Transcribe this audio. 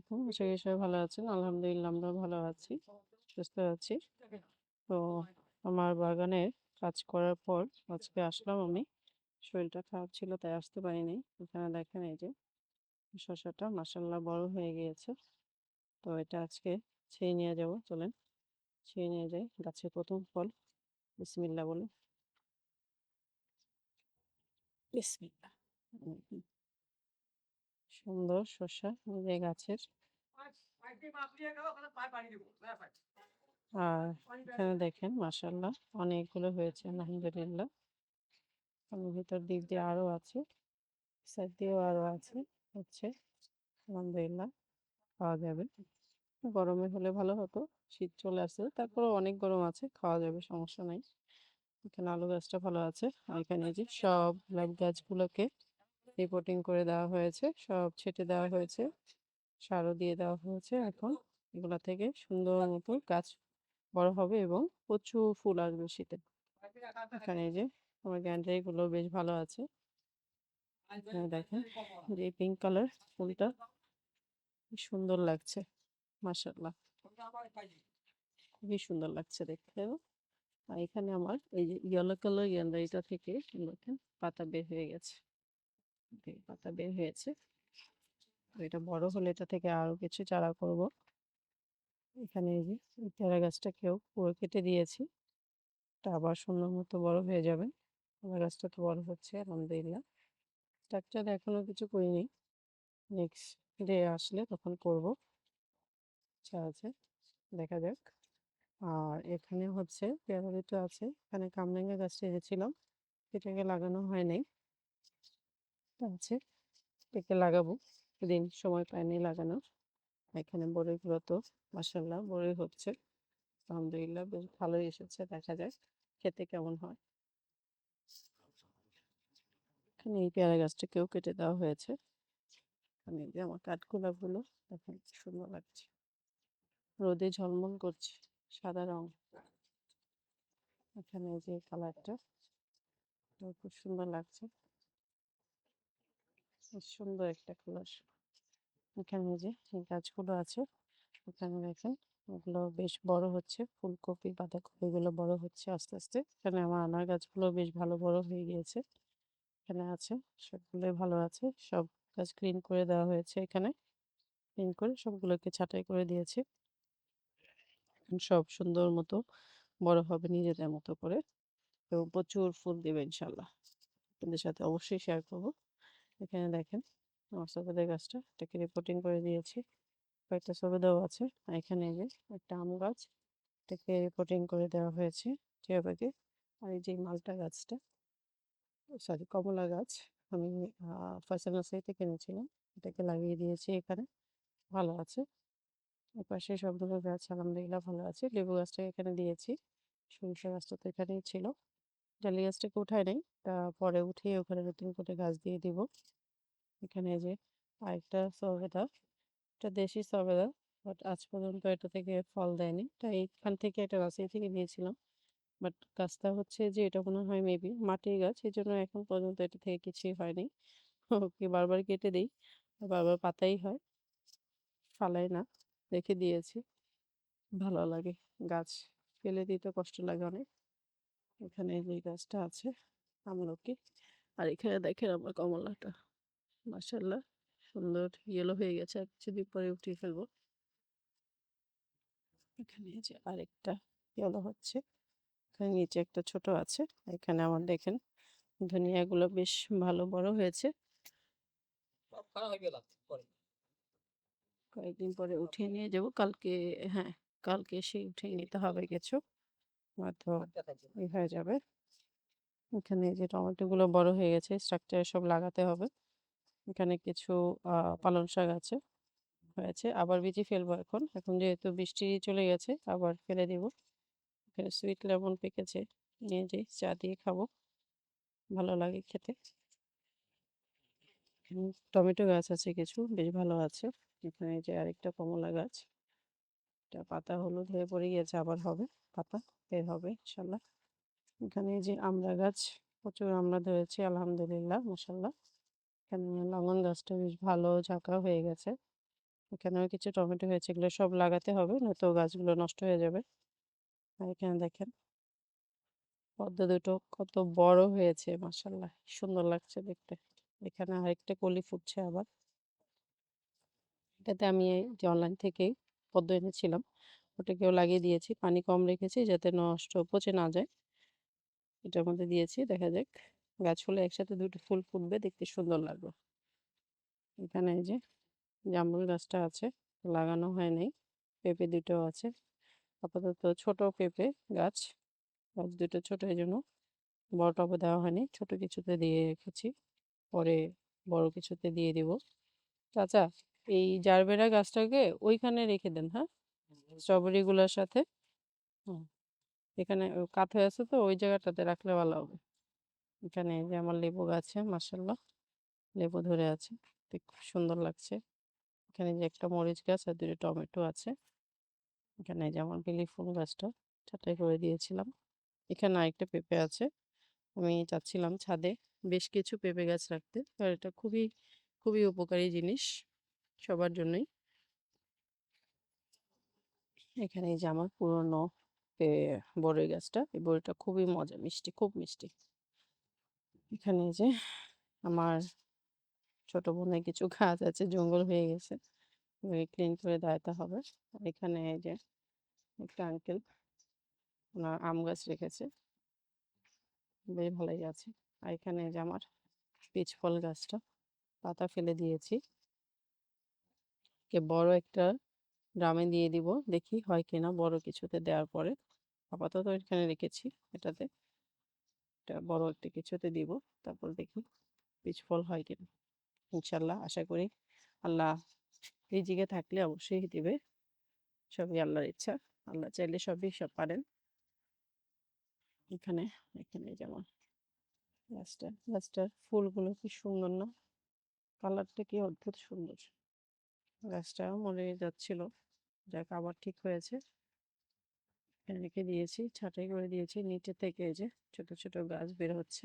আলাইকুম। আশা করি সবাই ভালো আছেন। আলহামদুলিল্লাহ আমরা ভালো আছি সুস্থ আছি। তো আমার বাগানে কাজ করার পর আজকে আসলাম আমি। শরীরটা খারাপ ছিল তাই আসতে পারিনি। এখানে দেখেন এই যে শসাটা মাসাল্লাহ বড় হয়ে গিয়েছে। তো এটা আজকে ছেয়ে নিয়ে যাব চলেন। ছেয়ে নিয়ে যাই গাছের প্রথম ফল। বিসমিল্লা বলে বিসমিল্লা সুন্দর শসা যে গাছের। আর এখানে দেখেন মাসাল্লাহ অনেকগুলো হয়েছে, আলহামদুলিল্লাহ। ভিতর দিক দিয়ে আরও আছে সাইড দিয়েও আরও আছে, হচ্ছে, আলহামদুলিল্লাহ, খাওয়া যাবে। গরমে হলে ভালো হতো, শীত চলে আসছে তারপরে অনেক গরম আছে, খাওয়া যাবে, সমস্যা নাই। এখানে আলু গাছটা ভালো আছে এখানে যে সব গাছগুলোকে রিপোর্টিং করে দেওয়া হয়েছে। সব ছেটে দেওয়া হয়েছে। সারও দিয়ে দেওয়া হয়েছে এখন। এগুলা থেকে সুন্দর মতো গাছ বড় হবে এবং প্রচুর ফুল আসবে শীতে। এখানে যে আমার গ্যান্ডারি গুলো বেশ ভালো আছে। দেখেন যে পিঙ্ক কালার ফুলটা। সুন্দর লাগছে। মাশাল্লাহ খুবই সুন্দর লাগছে দেখতে। আর এখানে আমার এই যে ইয়েলো কালার গ্যান্ডারিটা থেকে দেখেন পাতা বের হয়ে গেছে। এই পাতা বের হয়েছে। এটা বড় হলে এটা থেকে আরও কিছু চারা করব। এখানে এই যে এই পেয়ারা গাছটাকেও পুরো কেটে দিয়েছি। এটা আবার সুন্দর মতো বড় হয়ে যাবে। পেয়ারা গাছটা তো বড় হচ্ছে, আলহামদুলিল্লাহ। স্ট্রাকচার এখনও কিছু করিনি। নেক্সট ডে আসলে তখন করব। আচ্ছা আছে। দেখা যাক। আর এখানে হচ্ছে, পেয়ারা আছে। এখানে কামরাঙ্গা গাছটা এনেছিলাম। এটাকে লাগানো হয় নাই। আছে। এটাকে লাগাবো। দিন সময় পায়নি লাগানোর এখানে বড়ইগুলো তো মাসাল্লাহ বড়ই হচ্ছে। আলহামদুলিল্লাহ বেশ ভালোই এসেছে, দেখা যায় খেতে কেমন হয়। এখানে এই পেয়ারা গাছটাকেও কেটে দেওয়া হয়েছে। এখানে যে আমার কাঠগোলাপগুলো, দেখেন সুন্দর লাগছে। রোদে ঝলমল করছে, সাদা রং। এখানে যে কালারটা খুব সুন্দর লাগছে। সুন্দর একটা কালার এখানে যে গাছগুলো আছে। এখানে দেখেন ওগুলো বেশ বড় হচ্ছে, ফুলকপি, বাঁধাকপি এগুলো বড় হচ্ছে আস্তে আস্তে। এখানে আমার আনার গাছগুলো বেশ ভালো বড় হয়ে গিয়েছে। এখানে আছে, সবগুলোই ভালো আছে। সব গাছ ক্লিন করে দেওয়া হয়েছে এখানে। ক্লিন করে সবগুলোকে ছাঁটাই করে দিয়েছি। এখন সব সুন্দর মতো বড় হবে নিজেদের মতো করে। এবং প্রচুর ফুল দেবে ইনশাল্লাহ। আপনাদের সাথে অবশ্যই শেয়ার করব। এখানে দেখেন, আমার গাছটা এটাকে রিপোর্টিং করে দিয়েছি। কয়েকটা সবেদাও আছে, এখানে যে একটা আম গাছ, এটাকে রিপোর্টিং করে দেওয়া হয়েছে টিয়াবাগে আর এই যে মালটা গাছটা সরি কমলা গাছ, আমি ফয়সাল নার্সারিতে কিনেছিলাম এটাকে লাগিয়ে দিয়েছি এখানে, ভালো আছে। এই পাশে সবগুলো গাছ আলহামদুলিল্লাহ ভালো আছে, লেবু গাছটা এখানে দিয়েছি, সরিষা গাছটা তো এখানেই ছিল। জালি গাছটাকে উঠায় নাই। তা পরে উঠিয়ে ওখানে নতুন করে গাছ দিয়ে দিব। এখানে যে আরেকটা সবেদা, এটা দেশি সবেদা, বাট আজ পর্যন্ত এটা থেকে ফল দেয়নি। তাই এখান থেকে একটা নার্সারি থেকে নিয়েছিলাম। বাট গাছটা হচ্ছে যে এটা মনে হয় মেবি মাটির গাছ এই জন্য এখন পর্যন্ত এটা থেকে কিছুই হয়নি। ওকে বারবার কেটে দিই, বারবার পাতাই হয়। ফালাই না, রেখে দিয়েছি। ভালো লাগে গাছ, ফেলে দিতে কষ্ট লাগে অনেক। এখানে যে গাছটা আছে আমলকি আর এখানে দেখেন আমার কমলাটা মাসাল্লাহ সুন্দর ইয়েলো হয়ে গেছে। আর কিছুদিন পরে উঠিয়ে ফেলব। এখানে যে আরেকটা ইয়েলো হচ্ছে। এখানে নিচে একটা ছোট আছে। এখানে আমার দেখেন ধনিয়াগুলো বেশ ভালো বড় হয়েছে। কয়েকদিন পরে উঠিয়ে নিয়ে যাব। কালকে হ্যাঁ কালকে সেই উঠিয়ে নিতে হবে কিছু। ই হয়ে যাবে। এখানে যে টমেটো গুলো বড় হয়ে গেছে স্ট্রাকচারে সব লাগাতে হবে। এখানে কিছু পালং শাক আছে হয়েছে। আবার বিচি ফেলব এখন। এখন যেহেতু বৃষ্টি চলে গেছে আবার ফেলে দিব। এখানে সুইট লেমন পেকেছে নিয়ে যাই চা দিয়ে খাব। ভালো লাগে খেতে। টমেটো গাছ আছে কিছু বেশ ভালো আছে। এখানে যে আরেকটা কমলা গাছ এটা পাতা হলুদ হয়ে পড়ে গিয়েছে আবার হবে। পাতা, বের হবে, ইনশাল্লাহ। এখানে যে আমড়া গাছ, প্রচুর আমড়া ধরেছে, আলহামদুলিল্লাহ মাসাল্লাহ এখানে লঙ্গন গাছটা বেশ ভালো ঝাঁকা হয়ে গেছে। এখানেও কিছু টমেটো হয়েছে, এগুলো সব লাগাতে হবে, নয়তো গাছগুলো নষ্ট হয়ে যাবে। আর এখানে দেখেন, পদ্ম দুটো কত বড় হয়েছে মাসাল্লাহ সুন্দর লাগছে দেখতে। এখানে আরেকটা কলি ফুটছে আবার। এটাতে আমি যে অনলাইন থেকেই পদ্ম এনেছিলাম। ওটাকেও লাগিয়ে দিয়েছি। পানি কম রেখেছি যাতে নষ্ট পচে না যায়। এটার মধ্যে দিয়েছি, দেখা যাক। গাছ হলে একসাথে দুটো ফুল ফুটবে, দেখতে সুন্দর লাগবে। এখানে এই যে জামরুল গাছটা আছে, লাগানো হয় নাই। পেঁপে দুটো আছে। আপাতত ছোট পেঁপে গাছ। গাছ দুটো ছোট এই জন্য বড় টবে দেওয়া হয়নি। ছোট কিছুতে দিয়ে রেখেছি। পরে বড় কিছুতে দিয়ে দিব। চাচা, এই জারবেরা গাছটাকে ওইখানে রেখে দেন হ্যাঁ? স্ট্রবেরি গুলোর সাথে এখানে কাত হয়ে আছে তো, ওই জায়গাটাতে রাখলে ভালো হবে। এখানে যে আমার লেবু গাছে মাসাল্লাহ লেবু ধরে আছে খুব সুন্দর লাগছে। এখানে যে একটা মরিচ গাছ আর দুটো টমেটো আছে। এখানে যে আমার বেলি ফুল গাছটা, ছাঁটাই করে দিয়েছিলাম। এখানে আরেকটা পেঁপে আছে, আমি চাচ্ছিলাম ছাদে বেশ কিছু পেঁপে গাছ রাখতে, আর এটা খুবই খুবই উপকারী জিনিস সবার জন্যই। এখানে এই যে আমার পুরনো বড়ই গাছটা, এই বড়িটা খুবই মজা, মিষ্টি, খুব মিষ্টি। এখানে যে আমার ছোট বোনের কিছু গাছ আছে, জঙ্গল হয়ে গেছে। ক্লিন করে দাঁড়াতে হবে। এখানে এই যে একটা আঙ্কেল ওনার আম গাছ রেখেছে। বেশ ভালোই আছে। আর এখানে যে আমার পিচ ফল গাছটা, পাতা ফেলে দিয়েছি। বড় একটা ড্রামে দিয়ে দিব, দেখি হয় কিনা বড় কিছুতে দেওয়ার পরে। আপাতত এখানে রেখেছি এটাতে। এটা বড় একটা কিছুতে দিব, তারপর দেখি পিচ ফল হয় কিনা। ইনশাল্লাহ, আশা করি আল্লাহ রিজিকে থাকলে অবশ্যই দিবে। সবই আল্লাহর ইচ্ছা, আল্লাহ চাইলে সবই সব পারেন। এখানে এখানে যেমন গাছটা গাছটার ফুলগুলো কি সুন্দর না? কালারটা কি অদ্ভুত সুন্দর। গাছটা মরে যাচ্ছিল। যাক, আবার ঠিক হয়েছে। রেখে দিয়েছি, ছাটাই করে দিয়েছি, নিচে থেকে যে ছোট ছোট গাছ বের হচ্ছে।